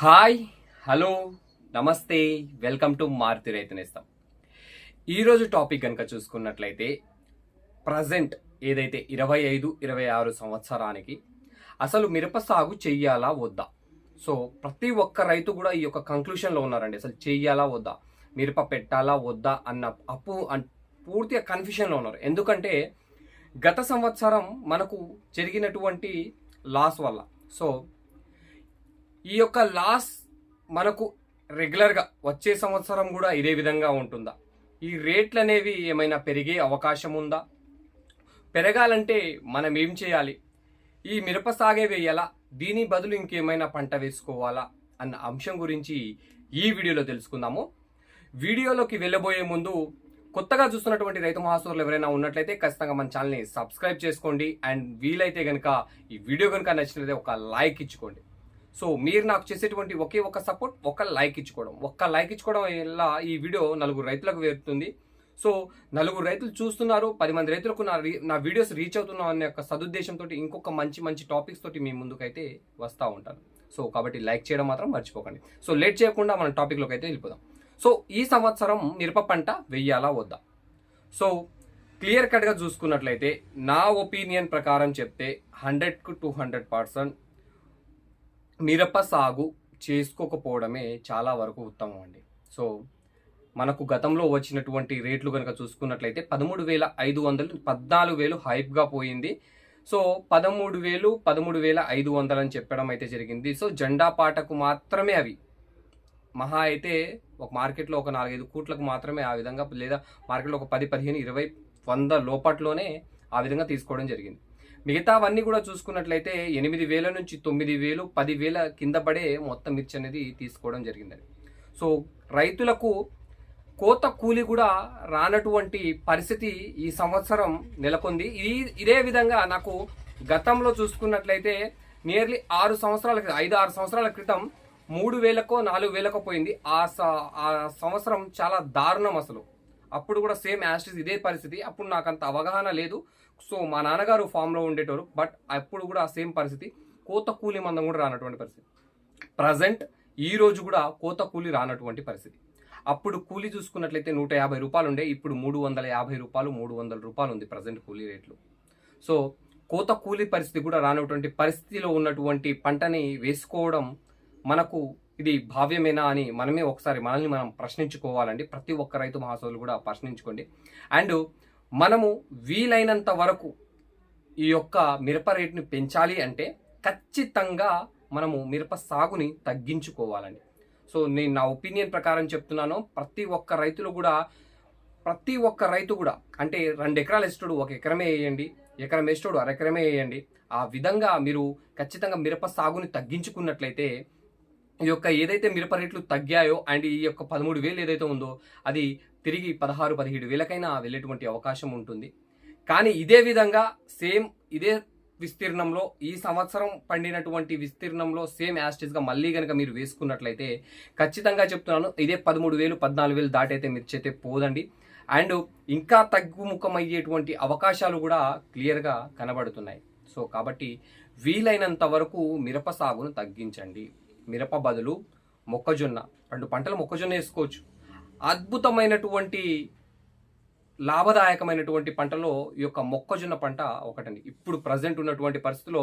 Hi hello namaste welcome to Maruti Raithunestham. ఈరోజు topic కనుక చూసుకున్నట్లయితే ప్రజెంట్ ఏదైతే ఇరవై ఐదు ఇరవై ఆరు సంవత్సరానికి అసలు మిరప సాగు చెయ్యాలా వద్దా? సో ప్రతి ఒక్క రైతు కూడా ఈ యొక్క కంక్లూషన్లో ఉన్నారండి. అసలు చెయ్యాలా వద్దా? మిరప పెట్టాలా వద్దా? అన్న అప్పు అన్- పూర్తిగా కన్ఫ్యూషన్లో ఉన్నారు. ఎందుకంటే గత సంవత్సరం మనకు జరిగినటువంటి లాస్ వల్ల. సో ఈ యొక్క లాస్ మనకు రెగ్యులర్గా వచ్చే సంవత్సరం కూడా ఇదే విధంగా ఉంటుందా? ఈ రేట్లు అనేవి ఏమైనా పెరిగే అవకాశం ఉందా పెరగాలంటే మనం ఏం చేయాలి? ఈ మిరప సాగే వేయాలా? దీని బదులు ఇంకేమైనా పంట వేసుకోవాలా? అన్న అంశం గురించి ఈ వీడియోలో తెలుసుకుందాము. వీడియోలోకి వెళ్ళబోయే ముందు కొత్తగా చూస్తున్నటువంటి రైతు మహాసూరులు ఎవరైనా ఉన్నట్లయితే ఖచ్చితంగా మన ఛానల్ని సబ్స్క్రైబ్ చేసుకోండి. అండ్ వీలైతే కనుక ఈ వీడియో కనుక నచ్చినట్లయితే ఒక లైక్ ఇచ్చుకోండి. సో మీరు నాకు చేసేటువంటి ఒకే ఒక సపోర్ట్ ఒక లైక్ ఇచ్చుకోవడం. ఒక్క లైక్ ఇచ్చుకోవడం వల్ల ఈ వీడియో నలుగురు రైతులకు వేరుతుంది. సో నలుగురు రైతులు చూస్తున్నారు పది మంది రైతులకు నా రీ- నా వీడియోస్ రీచ్ అవుతున్నాం అనే ఒక సదుద్దేశంతో ఇంకొక మంచి మంచి టాపిక్స్ తోటి మీ ముందుకైతే వస్తూ ఉంటాను. సో కాబట్టి లైక్ చేయడం మాత్రం మర్చిపోకండి. సో లేట్ చేయకుండా మన టాపిక్లోకి అయితే వెళ్ళిపోదాం. సో ఈ సంవత్సరం మిరప పంట వెయ్యాలా వద్దా? సో క్లియర్ కట్గా చూసుకున్నట్లయితే నా ఒపీనియన్ ప్రకారం చెప్తే హండ్రెడ్కు టూ హండ్రెడ్ పర్సెంట్ మిరప సాగు చేసుకోకపోవడమే చాలా వరకు ఉత్తమం అండి. సో మనకు గతంలో వచ్చినటువంటి రేట్లు కనుక చూసుకున్నట్లయితే పదమూడు వేల ఐదు వందలు పద్నాలుగు వేలు హైప్గా పోయింది. సో పదమూడు వేలు పదమూడు వేల ఐదు వందలు అని చెప్పడం అయితే జరిగింది. సో జెండా పాటకు మాత్రమే అవి. మహా అయితే ఒక మార్కెట్లో ఒక నాలుగైదు కోట్లకు మాత్రమే ఆ విధంగా లేదా మార్కెట్లో ఒక పది పదిహేను ఇరవై వంద లోపట్లోనే ఆ విధంగా తీసుకోవడం జరిగింది. మిగతావన్నీ కూడా చూసుకున్నట్లయితే ఎనిమిది వేల నుంచి తొమ్మిది వేలు పది వేల కింద పడే మొత్తం మిర్చి అనేది తీసుకోవడం జరిగింది సో రైతులకు కోత కూలి కూడా రానటువంటి పరిస్థితి ఈ సంవత్సరం నెలకొంది. ఇది ఇదే విధంగా నాకు గతంలో చూసుకున్నట్లయితే నియర్లీ ఆరు సంవత్సరాల క్రితం ఐదు ఆరు సంవత్సరాల క్రితం మూడు వేలకో నాలుగు వేలకో పోయింది. ఆ స- ఆ సంవత్సరం చాలా దారుణం అసలు. అప్పుడు కూడా సేమ్ యాస్టిస్ ఇదే పరిస్థితి. అప్పుడు నాకు అంత అవగాహన లేదు. సో మా నాన్నగారు ఫామ్లో ఉండేటోరు బట్ అప్పుడు కూడా సేమ్ పరిస్థితి. కోత కూలి మందం కూడా రానటువంటి పరిస్థితి. ప్రజెంట్ ఈ రోజు కూడా కోత కూలి రానటువంటి పరిస్థితి. అప్పుడు కూలి చూసుకున్నట్లయితే నూట యాభై రూపాయలు ఉండే ఇప్పుడు మూడు వందల యాభై రూపాయలు మూడు వందల రూపాయలు ఉంది ప్రజెంట్ కూలీ రేట్లు. సో కోత కూలీ పరిస్థితి కూడా రానటువంటి పరిస్థితిలో ఉన్నటువంటి పంటని వేసుకోవడం మనకు ఇది భావ్యమేనా అని మనమే ఒకసారి మనల్ని మనం ప్రశ్నించుకోవాలండి. ప్రతి ఒక్క రైతు మహాసోలు కూడా ప్రశ్నించుకోండి. అండ్ మనము వీలైనంత వరకు ఈ యొక్క మిరప రేటుని పెంచాలి అంటే ఖచ్చితంగా మనము మిరప సాగుని తగ్గించుకోవాలండి. సో నేను నా ఒపీనియన్ ప్రకారం చెప్తున్నాను. ప్రతి ఒక్క రైతులు కూడా ప్రతి ఒక్క రైతు కూడా అంటే రెండు ఎకరాలు వేస్తాడు ఒక ఎకరమే వేయండి ఎకరం వేస్తాడు అరెకరమే వేయండి. ఆ విధంగా మీరు ఖచ్చితంగా మిరప సాగుని తగ్గించుకున్నట్లయితే ఈ యొక్క ఏదైతే మిరప రేట్లు తగ్గాయో అండ్ ఈ యొక్క పదమూడు వేలు ఏదైతే ఉందో అది తిరిగి పదహారు పదిహేడు వేలకైనా వెళ్ళేటువంటి అవకాశం ఉంటుంది. కానీ ఇదే విధంగా సేమ్ ఇదే విస్తీర్ణంలో ఈ సంవత్సరం పండినటువంటి విస్తీర్ణంలో సేమ్ యాస్టేజ్గా మళ్ళీ కనుక మీరు వేసుకున్నట్లయితే ఖచ్చితంగా చెప్తున్నాను ఇదే పదమూడు వేలు పద్నాలుగు వేలు దాటైతే మిర్చి అయితే పోదండి. అండ్ ఇంకా తగ్గుముఖమయ్యేటువంటి అవకాశాలు కూడా క్లియర్గా కనబడుతున్నాయి. సో కాబట్టి వీలైనంత వరకు మిరప సాగును తగ్గించండి. మిరప బదులు మొక్కజొన్న రెండు పంటలు మొక్కజొన్న వేసుకోవచ్చు. అద్భుతమైనటువంటి లాభదాయకమైనటువంటి పంటలో ఈ యొక్క మొక్కజొన్న పంట ఒకటండి. ఇప్పుడు ప్రజెంట్ ఉన్నటువంటి పరిస్థితిలో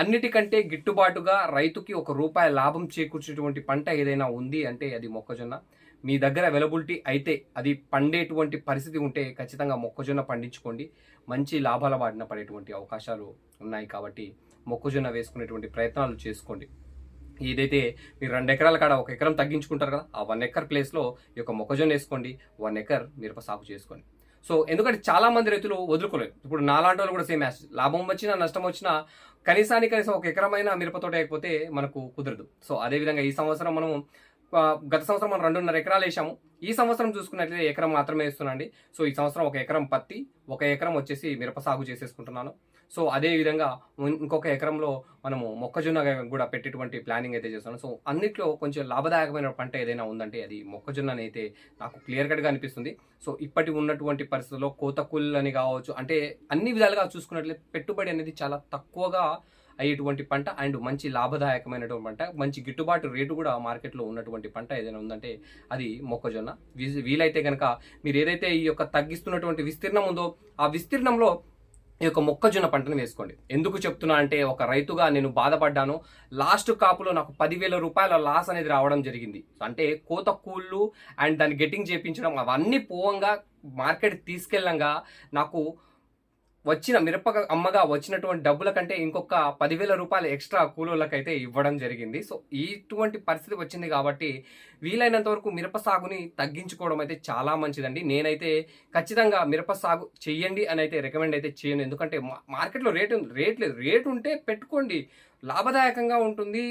అన్నిటికంటే గిట్టుబాటుగా రైతుకి ఒక రూపాయి లాభం చేకూర్చేటువంటి పంట ఏదైనా ఉంది అంటే అది మొక్కజొన్న. మీ దగ్గర అవైలబిలిటీ అయితే అది పండేటువంటి పరిస్థితి ఉంటే ఖచ్చితంగా మొక్కజొన్న పండించుకోండి. మంచి లాభాల బారిన పడేటువంటి అవకాశాలు ఉన్నాయి కాబట్టి మొక్కజొన్న వేసుకునేటువంటి ప్రయత్నాలు చేసుకోండి. ఏదైతే మీరు రెండు ఎకరాల కాడ ఒక ఎకరం తగ్గించుకుంటారు కదా ఆ వన్ ఎకర్ ప్లేస్లో ఈ యొక్క మొక్కజొన్న వేసుకోండి వన్ ఎకర్ మిరప సాగు చేసుకోండి. సో ఎందుకంటే చాలా మంది రైతులు వదులుకోలేరు ఇప్పుడు నాలాంటి వాళ్ళు కూడా సేమ్ యాస్ లాభం వచ్చినా నష్టం వచ్చినా కనీసానికి కనీసం ఒక ఎకరమైన మిరప తోట అయిపోతే మనకు కుదరదు. సో అదేవిధంగా ఈ సంవత్సరం మనం గత సంవత్సరం మనం రెండున్నర ఎకరాలు వేసాము. ఈ సంవత్సరం చూసుకున్నట్లయితే ఎకరం మాత్రమే వేస్తున్నాండి సో ఈ సంవత్సరం ఒక ఎకరం పత్తి ఒక ఎకరం వచ్చేసి మిరప సాగు చేసేసుకుంటున్నాను. సో అదే విధంగా ఇంకొక ఎకరంలో మనము మొక్కజొన్న కూడా పెట్టేటువంటి ప్లానింగ్ అయితే చేస్తున్నాను సో అన్నిట్లో కొంచెం లాభదాయకమైన పంట ఏదైనా ఉందంటే అది మొక్కజొన్న అయితే నాకు క్లియర్ కట్గా అనిపిస్తుంది. సో ఇప్పటి ఉన్నటువంటి పరిస్థితుల్లో కోత అని కావచ్చు అంటే అన్ని విధాలుగా చూసుకున్నట్లయితే పెట్టుబడి అనేది చాలా తక్కువగా అయ్యేటువంటి పంట అండ్ మంచి లాభదాయకమైనటువంటి పంట మంచి గిట్టుబాటు రేటు కూడా మార్కెట్లో ఉన్నటువంటి పంట ఏదైనా ఉందంటే అది మొక్కజొన్న. వీ- వీలైతే కనుక మీరు ఏదైతే ఈ యొక్క తగ్గిస్తున్నటువంటి విస్తీర్ణం ఉందో ఆ విస్తీర్ణంలో ఈ యొక్క మొక్కజొన్న పంటను వేసుకోండి. ఎందుకు చెప్తున్నా అంటే ఒక రైతుగా నేను బాధపడ్డాను. లాస్ట్ కాపులో నాకు పదివేల రూపాయల లాస్ అనేది రావడం జరిగింది. అంటే కోత కూళ్ళు అండ్ దాన్ని గెట్టింగ్ చేయించడం అవన్నీ పోవంగా మార్కెట్ తీసుకెళ్ళంగా నాకు వచ్చిన మిరప అమ్మగా వచ్చినటువంటి డబ్బుల కంటే ఇంకొక పదివేల రూపాయలు ఎక్స్ట్రా కూలోళ్ళకైతే ఇవ్వడం జరిగింది. సో ఇటువంటి పరిస్థితి వచ్చింది కాబట్టి వీలైనంత వరకు మిరప సాగుని తగ్గించుకోవడం అయితే చాలా మంచిదండి. నేనైతే ఖచ్చితంగా మిరప సాగు చేయండి అని అయితే రికమెండ్ అయితే చేయను. ఎందుకంటే మా- మార్కెట్లో రేటు రేట్ లేదు. రేటు ఉంటే పెట్టుకోండి. లాభదాయకంగా ఉంటుంది.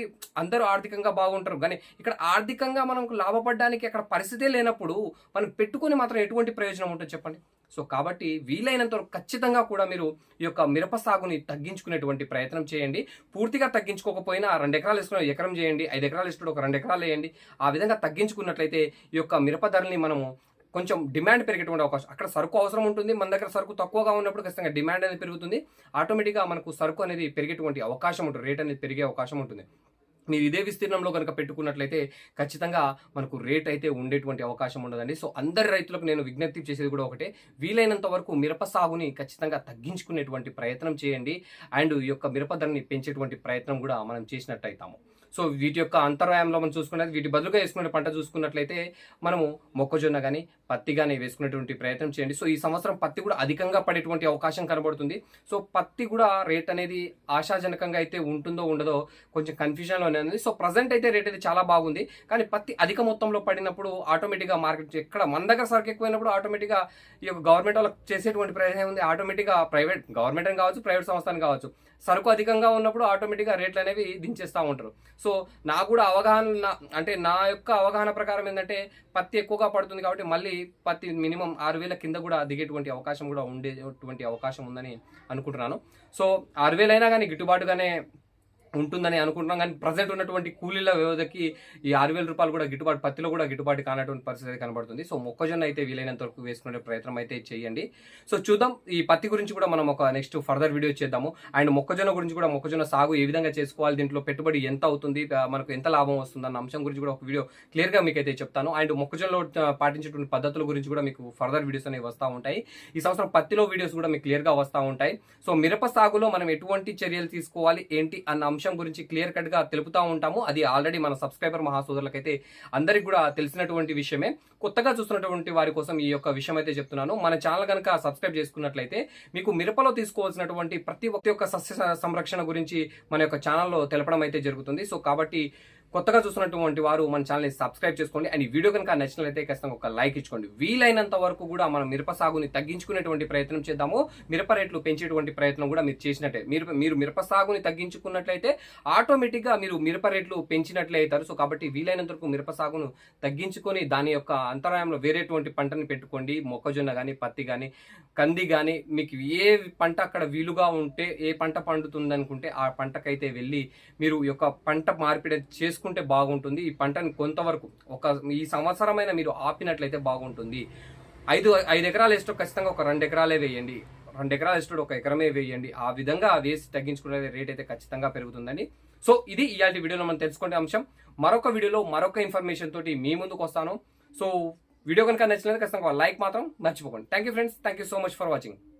అందరూ ఆర్థికంగా బాగుంటారు. కానీ ఇక్కడ ఆర్థికంగా మనకు లాభపడడానికి అక్కడ పరిస్థితే లేనప్పుడు మనం పెట్టుకొని మాత్రం ఎటువంటి ప్రయోజనం ఉంటుంది చెప్పండి? సో కాబట్టి వీలైనంత ఖచ్చితంగా కూడా మీరు ఈ యొక్క మిరప సాగుని తగ్గించుకునేటువంటి ప్రయత్నం చేయండి. పూర్తిగా తగ్గించుకోకపోయినా రెండు ఎకరాలు వేసుకున్న ఎకరం చేయండి. ఐదు ఎకరాలు వేసుకుంటే ఒక రెండు ఎకరాలు వేయండి. ఆ విధంగా తగ్గించుకున్నట్లయితే ఈ యొక్క మిరప ధరని మనము కొంచెం డిమాండ్ పెరిగేటువంటి అవకాశం. అక్కడ సరుకు అవసరం ఉంటుంది మన దగ్గర సరుకు తక్కువగా ఉన్నప్పుడు ఖచ్చితంగా డిమాండ్ అనేది పెరుగుతుంది. ఆటోమేటిక్గా మనకు సరుకు అనేది పెరిగేటువంటి అవకాశం ఉంటుంది రేట్ అనేది పెరిగే అవకాశం ఉంటుంది. మీరు ఇదే విస్తీర్ణంలో కనుక పెట్టుకున్నట్లయితే ఖచ్చితంగా మనకు రేట్ అయితే ఉండేటువంటి అవకాశం ఉండదండి. సో అందరి రైతులకు నేను విజ్ఞప్తి చేసేది కూడా ఒకటే. వీలైనంత వరకు మిరప సాగుని ఖచ్చితంగా తగ్గించుకునేటువంటి ప్రయత్నం చేయండి. అండ్ ఈ యొక్క మిరప ధరని పెంచేటువంటి ప్రయత్నం కూడా మనం చేసినట్టు అవుతాము సో వీటి యొక్క అంతరాయంలో మనం చూసుకున్నది వీటి బదులుగా వేసుకునే పంట చూసుకున్నట్లయితే మనము మొక్కజొన్న కానీ పత్తి కానీ వేసుకునేటువంటి ప్రయత్నం చేయండి. సో ఈ సంవత్సరం పత్తి కూడా అధికంగా పడేటువంటి అవకాశం కనబడుతుంది. సో పత్తి కూడా రేట్ అనేది ఆశాజనకంగా అయితే ఉంటుందో ఉండదో కొంచెం కన్ఫ్యూజన్లోనే ఉంది. సో ప్రజెంట్ అయితే రేట్ అయితే చాలా బాగుంది. కానీ పత్తి అధిక మొత్తంలో పడినప్పుడు ఆటోమేటిక్గా మార్కెట్ ఎక్కడ మన దగ్గర సరుకు ఎక్కువైనప్పుడు ఆటోమేటిక్గా ఈ యొక్క గవర్నమెంట్ వాళ్ళకి చేసేటువంటి ప్రయత్నం ఉంది ఆటోమేటిక్గా ప్రైవేట్ గవర్నమెంట్ అని కావచ్చు ప్రైవేట్ సంస్థ అని కావచ్చు. సరుకు అధికంగా ఉన్నప్పుడు ఆటోమేటిక్గా రేట్లు అనేవి దించేస్తూ ఉంటారు. సో నా కూడా అవగాహన అంటే నా యొక్క అవగాహన ప్రకారం ఏంటంటే పత్తి ఎక్కువగా పడుతుంది కాబట్టి మళ్ళీ పత్తి మినిమం ఆరు వేల కింద కూడా దిగేటువంటి అవకాశం కూడా ఉండేటువంటి అవకాశం ఉందని అనుకుంటున్నాను. సో ఆరు వేలైనా కానీ గిట్టుబాటుగానే ఉంటుందని అనుకుంటున్నాం. కానీ ప్రజెంట్ ఉన్నటువంటి కూలీల వ్యవధికి ఈ ఆరు వేల రూపాయలు కూడా గిట్టుబాటు పత్తిలో కూడా గిట్టుబాటు కానటువంటి పరిస్థితి అయితే కనబడుతుంది. సో మొక్కజొన్న అయితే వీలైనంత వరకు వేసుకునే ప్రయత్నం అయితే చేయండి. సో చూద్దాం ఈ పత్తి గురించి కూడా మనం ఒక నెక్స్ట్ ఫర్దర్ వీడియో చేద్దాము. అండ్ మొక్కజొన్న గురించి కూడా మొక్కజొన్న సాగు ఏ విధంగా చేసుకోవాలి దీంట్లో పెట్టుబడి ఎంత అవుతుంది మనకు ఎంత లాభం వస్తుంది అన్న అంశం గురించి కూడా ఒక వీడియో క్లియర్గా మీకు అయితే చెప్తాను. అండ్ మొక్కజొన్నలో పాటించేటువంటి పద్ధతుల గురించి కూడా మీకు ఫర్దర్ వీడియోస్ అనేవి వస్తూ ఉంటాయి. ఈ సంవత్సరం పత్తిలో వీడియోస్ కూడా మీకు క్లియర్గా వస్తూ ఉంటాయి. సో మిరప సాగులో మనం ఎటువంటి చర్యలు తీసుకోవాలి ఏంటి అన్న అంశం గురించి క్లియర్ కట్గా ఉంటాము. అది ఆల్రెడీ మన సబ్స్క్రైబర్ మహాసోదరులకైతే అందరికి కూడా తెలిసినటువంటి విషయమే. కొత్తగా చూస్తున్నటువంటి వారి కోసం ఈ యొక్క విషయం అయితే చెప్తున్నాను. మన ఛానల్ కనుక సబ్స్క్రైబ్ చేసుకున్నట్లయితే మీకు మిరపలో తీసుకోవాల్సినటువంటి ప్రతి ఒక్క యొక్క సస్య సంరక్షణ గురించి మన యొక్క ఛానల్లో తెలపడం అయితే జరుగుతుంది. సో కాబట్టి కొత్తగా చూస్తున్నటువంటి వారు మన ఛానల్ని సబ్స్క్రైబ్ చేసుకోండి. అండ్ ఈ వీడియో కనుక నచ్చినట్లయితే ఖచ్చితంగా ఒక లైక్ ఇచ్చుకోండి. వీలైనంత వరకు కూడా మనం మిరప సాగుని తగ్గించుకునేటువంటి ప్రయత్నం చేద్దాము. మిరప రేట్లు పెంచేటువంటి ప్రయత్నం కూడా మీరు చేసినట్టే. మీరు మీరు మిరప సాగుని తగ్గించుకున్నట్లయితే ఆటోమేటిక్గా మీరు మిరప రేట్లు పెంచినట్లే అవుతారు. సో కాబట్టి వీలైనంత వరకు మిరప సాగును తగ్గించుకొని దాని యొక్క అంతరాయంలో వేరేటువంటి పంటని పెట్టుకోండి. మొక్కజొన్న కానీ పత్తి కానీ కంది కానీ మీకు ఏ పంట అక్కడ వీలుగా ఉంటే ఏ పంట పండుతుంది అనుకుంటే ఆ పంటకైతే వెళ్ళి మీరు యొక్క పంట మార్పిడి చేసుకుంటే బాగుంటుంది. ఈ పంటను కొంతవరకు ఒక ఈ సంవత్సరమైన మీరు ఆపినట్లయితే బాగుంటుంది. ఐదు ఐదు ఎకరాలు వేస్తూ ఖచ్చితంగా ఒక రెండు ఎకరాలే వేయండి. రెండు ఎకరాలు వేస్తూ ఒక ఎకరమే వేయండి. ఆ విధంగా వేసి తగ్గించుకునే రేట్ అయితే ఖచ్చితంగా పెరుగుతుందని సో ఇది ఇలాంటి వీడియోలో మనం తెలుసుకునే అంశం. మరొక వీడియోలో మరొక ఇన్ఫర్మేషన్ తోటి మీ ముందుకు వస్తాను. సో వీడియో కనుక నచ్చినది ఖచ్చితంగా లైక్ మాత్రం మర్చిపోకండి. Thank you friends thank you so much for watching